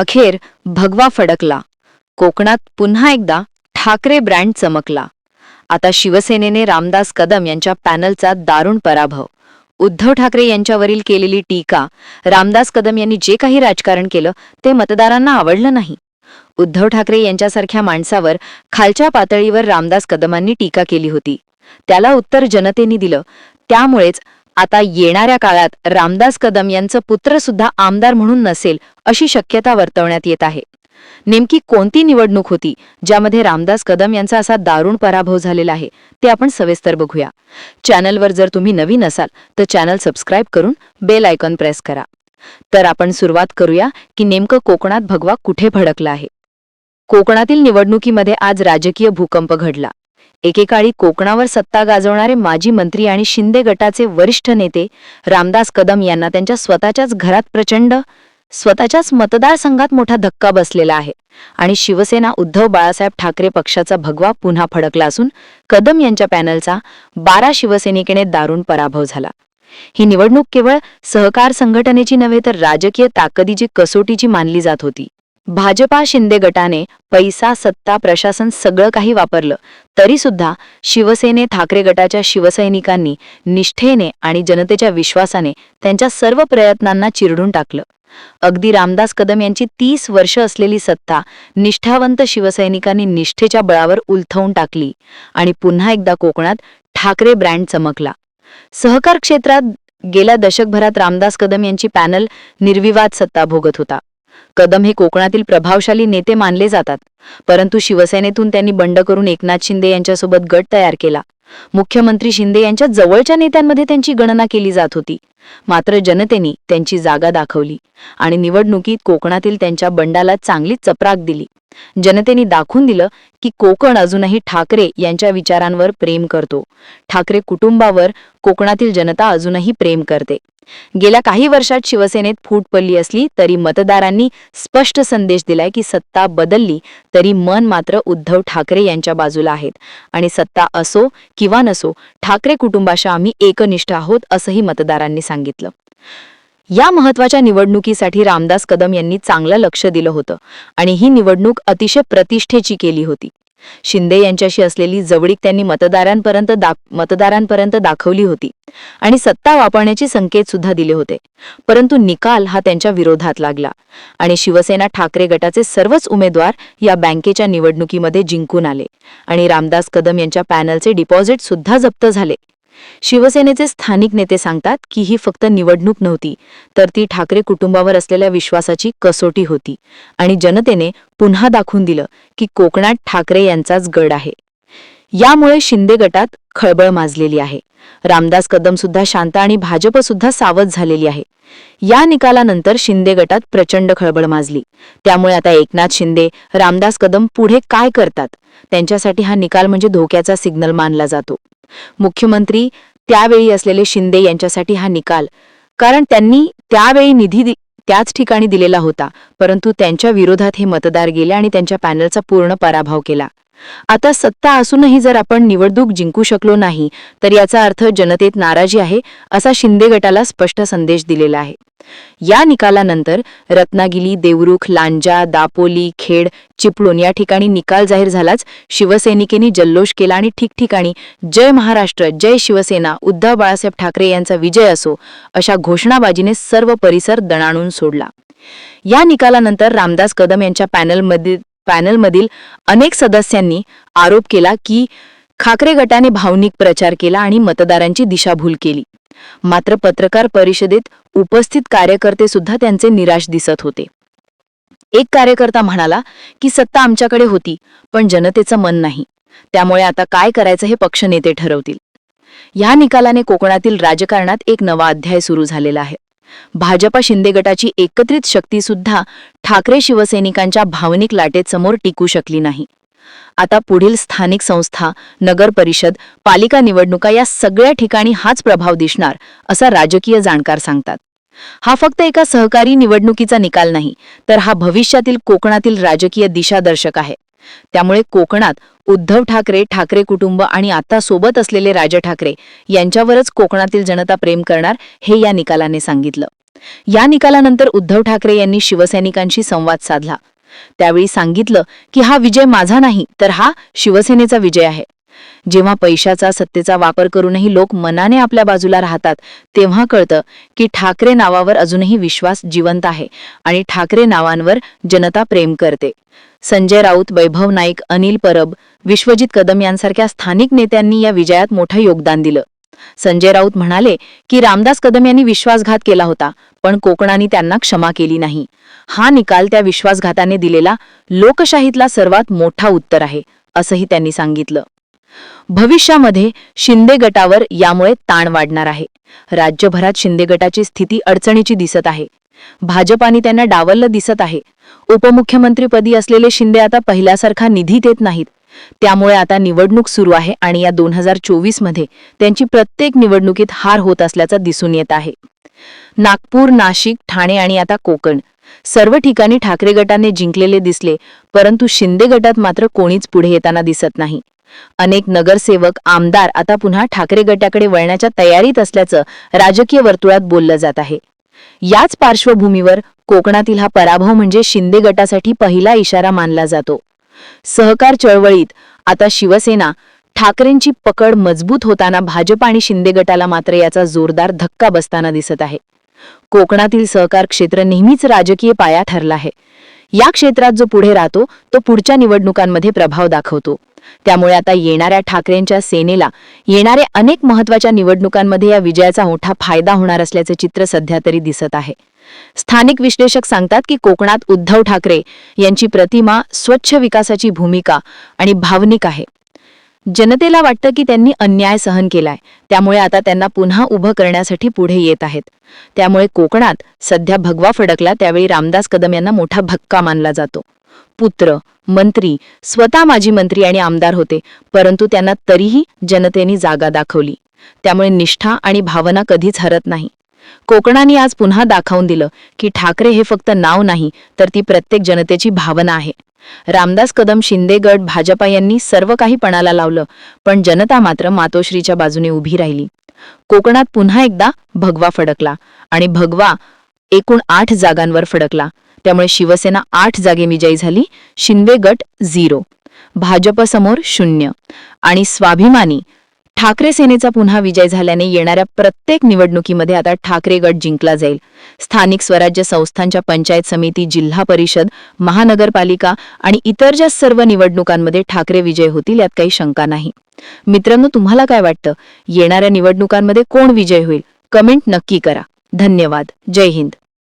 अखेर भगवा फडकला. कोकणात पुन्हा एकदा ठाकरे ब्रँड चमकला. आता शिवसेनेने रामदास कदम यांच्या पॅनलचा दारुण पराभव. उद्धव ठाकरे यांच्यावरील केलेली टीका रामदास कदम यांनी जे काही राजकारण केलं ते मतदारांना आवडलं नाही. उद्धव ठाकरे यांच्यासारख्या माणसावर खालच्या पातळीवर रामदास कदमांनी टीका केली होती. त्याला उत्तर जनतेने दिलं. त्यामुळेच आता येणाऱ्या काळात रामदास कदम यांचं पुत्र सुद्धा आमदार म्हणून नसेल अशी शक्यता वर्तवण्यात येत आहे. नेमकी कोणती निवडणूक होती ज्यामध्ये रामदास कदम यांचा असा दारुण पराभव झालेला आहे ते आपण सविस्तर बघूया. चॅनलवर जर तुम्ही नवीन असाल तर चॅनल सबस्क्राईब करून बेल आयकॉन प्रेस करा. तर आपण सुरुवात करूया की नेमकं कोकणात भगवा कुठे भडकला आहे. कोकणातील निवडणुकीमध्ये आज राजकीय भूकंप घडला. एकेकाळी कोकणावर सत्ता गाजवणारे माजी मंत्री आणि शिंदे गटाचे वरिष्ठ नेते रामदास कदम यांना त्यांच्या स्वतःच्याच घरात प्रचंड स्वतःच्याच मतदारसंघात मोठा धक्का बसलेला आहे. आणि शिवसेना उद्धव बाळासाहेब ठाकरे पक्षाचा भगवा पुन्हा फडकला असून कदम यांच्या पॅनलचा बारा शिवसैनिकेने दारुण पराभव झाला. ही निवडणूक केवळ सहकार संघटनेची नव्हे तर राजकीय ताकदीची कसोटीची मानली जात होती. भाजपा शिंदे गटाने पैसा सत्ता प्रशासन सगळं काही वापरलं. तरी सुद्धा शिवसेने ठाकरे गटाच्या शिवसैनिकांनी निष्ठेने आणि जनतेच्या विश्वासाने त्यांच्या सर्व प्रयत्नांना चिरडून टाकलं. अगदी रामदास कदम यांची तीस वर्ष असलेली सत्ता निष्ठावंत शिवसैनिकांनी निष्ठेच्या बळावर उलथवून टाकली आणि पुन्हा एकदा कोकणात ठाकरे ब्रँड चमकला. सहकार क्षेत्रात गेल्या दशकभरात रामदास कदम यांची पॅनल निर्विवाद सत्ता भोगत होता. कदम हे कोकणातील प्रभावशाली नेते मानले जातात परंतु शिवसेनेतून त्यांनी बंड करून एकनाथ शिंदे यांच्यासोबत गट तयार केला. मुख्यमंत्री शिंदे यांच्या जवळच्या नेत्यांमध्ये त्यांची गणना केली जात होती. मात्र जनतेने त्यांची जागा दाखवली आणि निवडणुकीत कोकणातील त्यांच्या बंडाला चांगली चपराक दिली. जनतेने दाखवून दिलं की कोकण अजूनही ठाकरे यांच्या विचारांवर प्रेम करतो. ठाकरे कुटुंबावर कोकणातील जनता अजूनही प्रेम करते. गेल्या काही वर्षात शिवसेनेत फूट पडली असली तरी मतदारांनी स्पष्ट संदेश दिलाय की सत्ता बदलली तरी मन मात्र उद्धव ठाकरे यांच्या बाजूला आहेत. आणि सत्ता असो किंवा नसो ठाकरे कुटुंबाशी आम्ही एकनिष्ठ आहोत असंही मतदारांनी सांगितलं. या महत्त्वाच्या निवडणुकीसाठी रामदास कदम यांनी चांगलं लक्ष दिलं होतं आणि ही निवडणूक अतिशय प्रतिष्ठेची केली होती. शिंदे यांच्याशी असलेली जवळीक त्यांनी मतदारांपर्यंत दा मतदारांपर्यंत दाखवली होती आणि सत्ता वापरण्याचे संकेत सुद्धा दिले होते. परंतु निकाल हा त्यांच्या विरोधात लागला आणि शिवसेना ठाकरे गटाचे सर्वच उमेदवार या बँकेच्या निवडणुकीमध्ये जिंकून आले आणि रामदास कदम यांच्या पॅनलचे डिपॉझिट सुद्धा जप्त झाले. शिवसेनेचे स्थानिक नेते सांगतात की ही फक्त निवडणूक नव्हती तर ती ठाकरे कुटुंबावर असलेल्या विश्वासाची कसोटी होती आणि जनतेने पुन्हा दाखवून दिलं की कोकणात ठाकरे यांचाच गड आहे. यामुळे शिंदे गटात खळबळ माजलेली आहे. रामदास कदम सुद्धा शांत आणि भाजप सुद्धा सावध झालेली आहे. या निकालानंतर शिंदे गटात प्रचंड खळबळ माजली. त्यामुळे आता एकनाथ शिंदे रामदास कदम पुढे काय करतात? त्यांच्यासाठी हा निकाल म्हणजे धोक्याचा सिग्नल मानला जातो. मुख्यमंत्री त्यावेळी असलेले शिंदे यांच्यासाठी हा निकाल. कारण त्यांनी त्यावेळी निधी त्याच ठिकाणी दिलेला होता. परंतु त्यांच्या विरोधात हे मतदार गेले आणि त्यांच्या पॅनलचा पूर्ण पराभव केला. आता सत्ता असूनही जर आपण निवडणूक जिंकू शकलो नाही तर याचा अर्थ जनतेत नाराजी आहे असा शिंदे गटाला स्पष्ट संदेश दिलेला आहे. या निकालानंतर रत्नागिरी देवरुख लांजा दापोली खेड चिपळूण या ठिकाणी निकाल जाहीर झालाच. शिवसैनिकेने जल्लोष केला आणि ठिकठिकाणी जय महाराष्ट्र जय शिवसेना उद्धव बाळासाहेब ठाकरे यांचा विजय असो अशा घोषणाबाजीने सर्व परिसर दणाणून सोडला. या निकालानंतर रामदास कदम यांच्या पॅनलमध्ये पॅनलमधील अनेक सदस्यांनी आरोप केला की खाकरे गटाने भावनिक प्रचार केला आणि मतदारांची दिशाभूल केली. मात्र पत्रकार परिषदेत उपस्थित कार्यकर्ते सुद्धा त्यांचे निराश दिसत होते. एक कार्यकर्ता म्हणाला की सत्ता आमच्याकडे होती पण जनतेचं मन नाही. त्यामुळे आता काय करायचं हे पक्षनेते ठरवतील. या निकालाने कोकणातील राजकारणात एक नवा अध्याय सुरू झालेला आहे. भाजपा शिंदे गटाची एकत्रित शक्ती सुद्धा ठाकरे शिवसैनिकांच्या भावनिक लाटेसमोर टिकू शकली नाही. आता पुढील स्थानिक संस्था नगर परिषद पालिका निवडणुका या सगळ्या ठिकाणी हाच प्रभाव दिसणार असा राजकीय जाणकार सांगतात. हा फक्त एका सहकारी निवडणुकीचा निकाल नाही तर हा भविष्यातील कोकणातील राजकीय दिशादर्शक आहे. त्यामुळे कोकणात उद्धव ठाकरे ठाकरे कुटुंब आणि आता सोबत असलेले राज ठाकरे यांच्यावरच कोकणातील जनता प्रेम करणार हे या निकालाने सांगितलं. या निकालानंतर उद्धव ठाकरे यांनी शिवसैनिकांशी संवाद साधला. त्यावेळी सांगितलं की हा विजय माझा नाही तर हा शिवसेनेचा विजय आहे. जेव्हा पैशाचा सत्तेचा वापर करूनही लोक मनाने आपल्या बाजूला राहतात तेव्हा कळतं की ठाकरे नावावर अजूनही विश्वास जिवंत आहे आणि ठाकरे नावांवर जनता प्रेम करते. संजय राऊत वैभव नाईक अनिल परब विश्वजित कदम यांसारख्या स्थानिक नेत्यांनी या विजयात मोठं योगदान दिलं. संजय राऊत म्हणाले की रामदास कदम यांनी विश्वासघात केला होता पण कोकणाने त्यांना क्षमा केली नाही. हा निकाल त्या विश्वासघाताने दिलेला लोकशाहीतला सर्वात मोठा उत्तर आहे असंही त्यांनी सांगितलं. भविष्यामध्ये शिंदे गटावर यामुळे ताण वाढणार आहे. राज्यभरात शिंदे गटाची स्थिती अडचणीची दिसत आहे. भाजपाने त्यांना डावललं दिसत आहे. उपमुख्यमंत्रीपदी असलेले शिंदे आता पहिल्यासारखा निधी देत नाहीत. त्यामुळे आता निवडणूक सुरू आहे आणि या दोन हजार चोवीसमध्ये त्यांची प्रत्येक निवडणुकीत हार होत असल्याचं दिसून येत आहे. नागपूर नाशिक ठाणे आणि आता कोकण. सर्व ठिकाणी ठाकरे गटाने जिंकलेले दिसले परंतु शिंदे गटात मात्र कोणीच पुढे येताना दिसत नाही. अनेक नगरसेवक आमदार आता पुन्हा ठाकरे गटाकडे वळण्याच्या तयारीत असल्याचं राजकीय वर्तुळात बोललं जात आहे. याच पार्श्वभूमीवर कोकणातील हा पराभव म्हणजे शिंदे गटासाठी पहिला इशारा मानला जातो. सहकार चळवळीत आता शिवसेना ठाकरेंची पकड मजबूत होताना भाजप आणि शिंदे गटाला मात्र याचा जोरदार धक्का बसताना दिसत आहे. कोकणातील सहकार क्षेत्र नेहमीच राजकीय पाया ठरला आहे. या क्षेत्रात जो पुढे राहतो तो पुढच्या निवडणुकांमध्ये प्रभाव दाखवतो. त्यामुळे आता येणाऱ्या ठाकरेंच्या सेनेला येणाऱ्या अनेक महत्त्वाच्या निवडणुकांमध्ये या विजयाचा मोठा फायदा होणार असल्याचे चित्र सध्या तरी दिसत आहे. स्थानिक विश्लेषक सांगतात की कोकणात उद्धव ठाकरे यांची प्रतिमा स्वच्छ विकासाची भूमिका आणि भावनिक आहे. जनतेला वाटतं की त्यांनी अन्याय सहन केलाय. त्यामुळे आता त्यांना पुन्हा उभं करण्यासाठी पुढे येत आहेत. त्यामुळे कोकणात सध्या भगवा फडकला त्यावेळी रामदास कदम यांना मोठा भक्का मानला जातो. पुत्र मंत्री स्वतः माजी मंत्री आणि आमदार होते परंतु त्यांना तरीही जनतेने जागा दाखवली. त्यामुळे निष्ठा आणि भावना कधीच हरत नाही. कोकणाने आज पुन्हा दाखवून दिलं की ठाकरे हे फक्त नाव नाही तर ती प्रत्येक जनतेची भावना आहे. रामदास कदम शिंदेगड भाजपा यांनी सर्व काही पणाला लावलं पण जनता मात्र मातोश्रीच्या बाजूने उभी राहिली. कोकणात पुन्हा एकदा भगवा फडकला आणि भगवा एकूण आठ जागांवर फडकला. त्यामुळे शिवसेना आठ जागे विजयी झाली शिंदे गट झिरो भाजपसमोर शून्य आणि स्वाभिमानी ठाकरे सेनेचा पुन्हा विजय झाल्याने येणाऱ्या प्रत्येक निवडणुकीमध्ये आता ठाकरे गट जिंकला जाईल. स्थानिक स्वराज्य संस्थांच्या पंचायत समिती जिल्हा परिषद महानगरपालिका आणि इतर ज्या सर्व निवडणुकांमध्ये ठाकरे विजय होतील यात काही शंका नाही. मित्रांनो तुम्हाला काय वाटतं? येणाऱ्या निवडणुकांमध्ये कोण विजय होईल? कमेंट नक्की करा. धन्यवाद. जय हिंद.